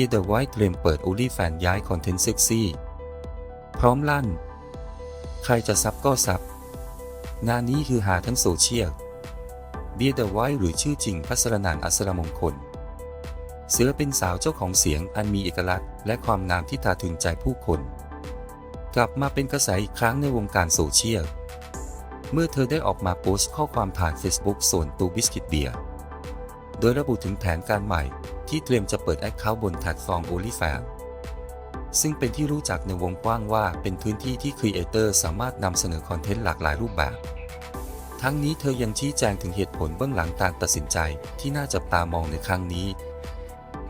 เบียเดอะไวท์เตรียมเปิด OnlyFans ย้ายคอนเทนต์เซ็กซี่ พร้อมลั่น ใครจะซับก็ซับ งานนี้คือหาทั้งโซเชียลเบียเดอะไวท์หรือชื่อจริงพัสรนันอัสรมงคลเสือเป็นสาวเจ้าของเสียงอันมีเอกลักษณ์และความงามที่ตาถึงใจผู้คน กลับมาเป็นกระแสอีกครั้งในวงการโซเชียล เมื่อเธอได้ออกมาโพสต์ข้อความผ่าน Facebook ส่วนตัวบิสกิตเบียโดยระบุถึงแผนการใหม่ ที่เตรียมจะเปิดแอคเคาท์บนแพลตฟอร์ม o n l y f a n ซึ่งเป็นที่รู้จักในวงกว้างว่าเป็นพื้นที่ที่ครีเอเตอร์สามารถนำเสนอคอนเทนต์หลากหลายรูปแบบ ทั้งนี้เธอยังชี้แจงถึงเหตุผลเบื้องหลังการตัดสินใจที่น่าจับตามองในครั้งนี้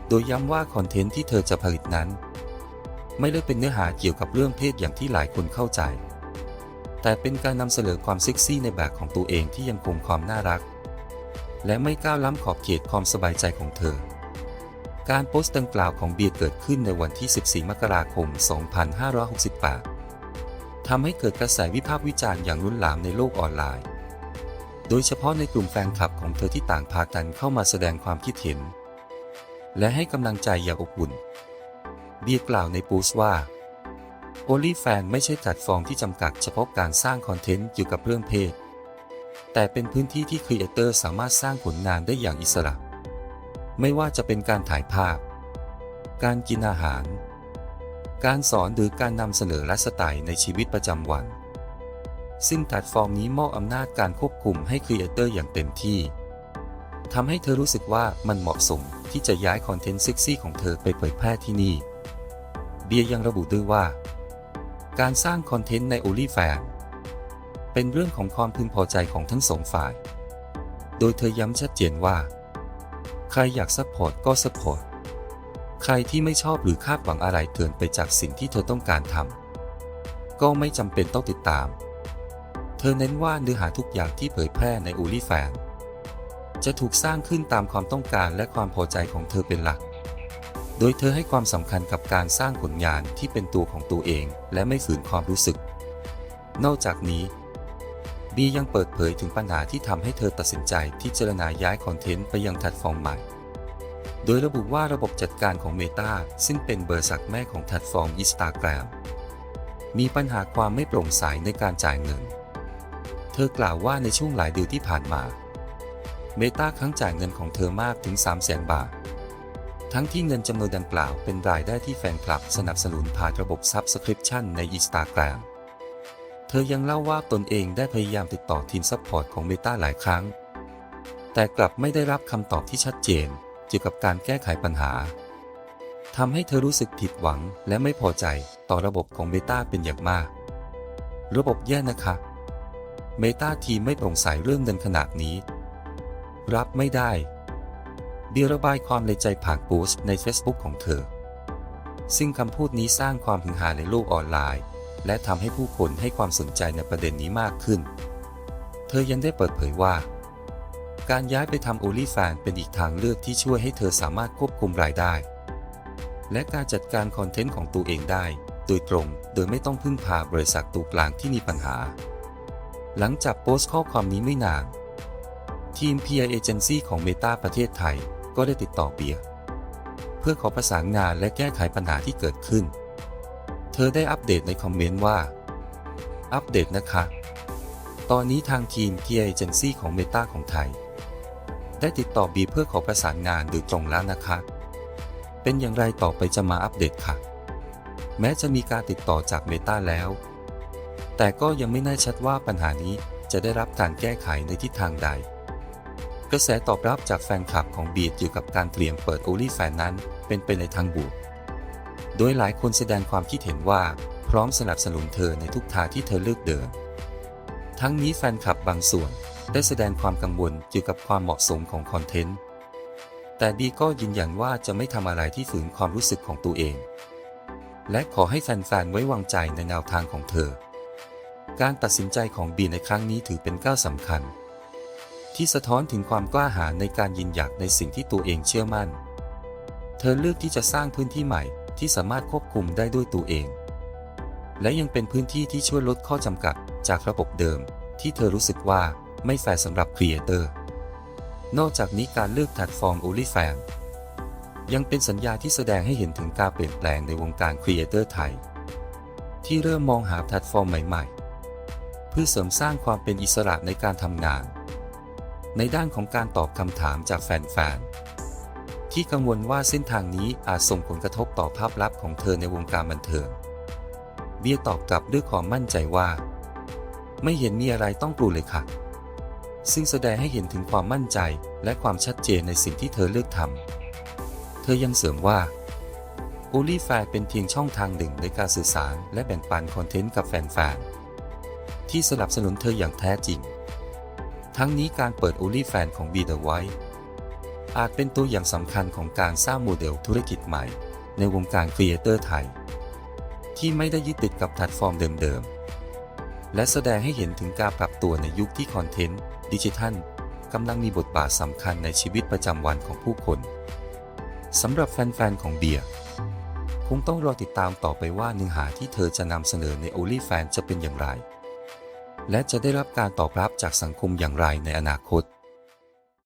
โดยย้ำว่าคอนเทนต์ที่เธอจะผลิตนั้น ไม่ได้เป็นเนื้อหาเกี่ยวกับเรื่องเพศอย่างที่หลายคนเข้าใจ แต่เป็นการนำเสนอความเซ็กซี่ในแบบของตัวเองที่ยังคงความน่ารัก และไม่ก้าวล้ำขอบเขตความสบายใจของเธอ การโพสต์ดังกล่าวของเบียร์เกิดขึ้นในวันที่ 14 มกราคม 2568 ทำให้เกิดกระแสวิพากษ์วิจารณ์อย่างรุนแรงในโลกออนไลน์ โดยเฉพาะในกลุ่มแฟนคลับของเธอที่ต่างพากันเข้ามาแสดงความคิดเห็น และให้กำลังใจอย่างอบอุ่น เบียร์กล่าวในโพสต์ว่า OnlyFans ไม่ใช่แพลตฟอร์มที่จำกัดเฉพาะการสร้างคอนเทนต์เกี่ยวกับเรื่องเพศ แต่เป็นพื้นที่ที่ครีเอเตอร์สามารถสร้างผลงานได้อย่างอิสระ ไม่ว่าจะเป็นการถ่ายภาพ การกินอาหาร การสอนหรือการนำเสนอไลฟ์สไตล์ในชีวิตประจำวัน ซึ่งแพลตฟอร์มนี้มอบอำนาจการควบคุมให้ครีเอเตอร์อย่างเต็มที่ทำให้เธอรู้สึกว่ามันเหมาะสมที่จะย้ายคอนเทนต์เซ็กซี่ของเธอไปเผยแพร่ที่นี่ เบียยังระบุด้วยว่า การสร้างคอนเทนต์ใน OnlyFans เป็นเรื่องของความพึงพอใจของทั้งสองฝ่าย โดยเธอย้ำชัดเจนว่า ใครอยากซัพพอร์ตก็ซัพพอร์ต ใครที่ไม่ชอบหรือคาดหวังอะไรเกินไปจากสิ่งที่เธอต้องการทำ ก็ไม่จำเป็นต้องติดตาม เธอเน้นว่าเนื้อหาทุกอย่างที่เผยแพร่ใน OnlyFans จะถูกสร้างขึ้นตามความต้องการและความพอใจของเธอเป็นหลัก โดยเธอให้ความสำคัญกับการสร้างผลงานที่เป็นตัวของตัวเอง และไม่ฝืนความรู้สึก นอกจากนี้ บียังเปิดเผยถึงปัญหาที่ทำให้เธอตัดสินใจที่เจรณาย้ายคอนเทนต์ไปยังแพลตฟอร์มใหม่ โดยระบุว่าระบบจัดการของ Meta ซึ่งเป็นเบอริษัทแม่ของแพลตฟอร์ม Instagram มีปัญหาความไม่โปร่งใสในการจ่ายเงิน เธอกล่าวว่าในช่วงหลายเดือนที่ผ่านมา Meta ครั้งจ่ายเงินของเธอมากถึง 3 0 0 0 0 0 บาท ทั้งที่เงินจำนวนดังกล่าวเป็นรายได้ที่แฟนคลับสนับสนุนผ่านระบบ Subscription ใน Instagram เธอยังเล่าว่าตนเองได้พยายามติดต่อทีมซัพพอร์ตของ Meta หลายครั้ง แต่กลับไม่ได้รับคำตอบที่ชัดเจน เกี่ยวกับการแก้ไขปัญหาทำให้เธอรู้สึกผิดหวังและไม่พอใจต่อระบบของ Meta เป็นอย่างมาก ระบบแย่นะคะ Meta ทีมไม่โปร่งใสเรื่องเงินขนาดนี้ รับไม่ได้เบียร์ระบายความในใจผ่านโพสต์ใน Facebook ของเธอ ซึ่งคำพูดนี้สร้างความฮือฮาในโลกออนไลน์ และทำให้ผู้คนให้ความสนใจในประเด็นนี้มากขึ้น เธอยังได้เปิดเผยว่า การย้ายไปทำ OnlyFans เป็นอีกทางเลือกที่ช่วยให้เธอสามารถควบคุมรายได้ และการจัดการคอนเทนต์ของตัวเองได้ โดยตรงโดยไม่ต้องพึ่งพาบริษัทตัวกลางที่มีปัญหา หลังจากโพสต์ข้อความนี้ไม่นาน ทีม PR Agency ของ Meta ประเทศไทยก็ได้ติดต่อเบียร์เพื่อขอประสานงานและแก้ไขปัญหาที่เกิดขึ้น เธอได้อัปเดตในคอมเมนต์ว่า อัปเดตนะคะ ตอนนี้ทางทีม PR Agency ของ Meta ของไทย ได้ติดต่อบีเพื่อขอประสานงานโดยตรงแล้วนะคะ เป็นอย่างไรต่อไปจะมาอัปเดตค่ะ แม้จะมีการติดต่อจาก Meta แล้ว แต่ก็ยังไม่แน่ชัดว่าปัญหานี้จะได้รับการแก้ไขในทิศทางใด กระแสตอบรับจากแฟนคลับของบีดเกี่ยวกับการเตรียมเปิด OnlyFans นั้นเป็นไปในทางบวก โดยหลายคนแสดงความคิดเห็นว่าพร้อมสนับสนุนเธอในทุกทางที่เธอเลือกเดิน ทั้งนี้แฟนคลับบางส่วนได้แสดงความกังวลเกี่ยวกับความเหมาะสมของคอนเทนต์ แต่บีก็ยืนยันว่าจะไม่ทำอะไรที่ฝืนความรู้สึกของตัวเอง และขอให้แฟนๆ ไว้วางใจในแนวทางของเธอ การตัดสินใจของบีในครั้งนี้ถือเป็นก้าวสำคัญ ที่สะท้อนถึงความกล้าหาญในการยืนหยัดในสิ่งที่ตัวเองเชื่อมั่น เธอเลือกที่จะสร้างพื้นที่ใหม่ ที่สามารถควบคุมได้ด้วยตัวเอง และยังเป็นพื้นที่ที่ช่วยลดข้อจำกัดจากระบบเดิม ที่เธอรู้สึกว่าไม่แฟร์สำหรับครีเอเตอร์ นอกจากนี้การเลือกแพลตฟอร์ม o n l y f a n ยังเป็นสัญญาที่แสดงให้เห็นถึงการเปลี่ยนแปลงในวงการครีเอเตอร์ไทย ที่เริ่มมองหาแพลตฟอร์มใหม่ๆ เพื่อเสริมสร้างความเป็นอิสระในการทำงาน ในด้านของการตอบคำถามจากแฟนๆ ที่กังวลว่าเส้นทางนี้อาจส่งผลกระทบต่อภาพลักษณ์ของเธอในวงการบันเทิง เบียตอบกลับด้วยความมั่นใจว่า ไม่เห็นมีอะไรต้องกลัวเลยค่ะ ซึ่งแสดงให้เห็นถึงความมั่นใจและความชัดเจนในสิ่งที่เธอเลือกทำ เธอยังเสริมว่า o n l y f a n เป็นเพียงช่องทางหนึ่งในการสื่อสารและแบ่งปันคอนเทนต์กับแฟนๆที่สนับสนุนเธออย่างแท้จริง ทั้งนี้การเปิด o n l y f a n ของ Be The White อ อาจเป็นตัวอย่างสำคัญของการสร้างโมเดลธุรกิจใหม่ ในวงการครีเอเตอร์ไทย ที่ไม่ได้ยึดติดกับแพลตฟอร์มเดิมๆ และแสดงให้เห็นถึงการปรับตัวในยุคที่คอนเทนต์ ดิจิทัลกำลังมีบทบาทสำคัญในชีวิตประจำวันของผู้คนสำหรับแฟนๆ ของเบียร์คงต้องรอติดตามต่อไปว่าเนื้อหาที่เธอจะนำเสนอใน OnlyFans จะเป็นอย่างไร และจะได้รับการตอบรับจากสังคมอย่างไรในอนาคต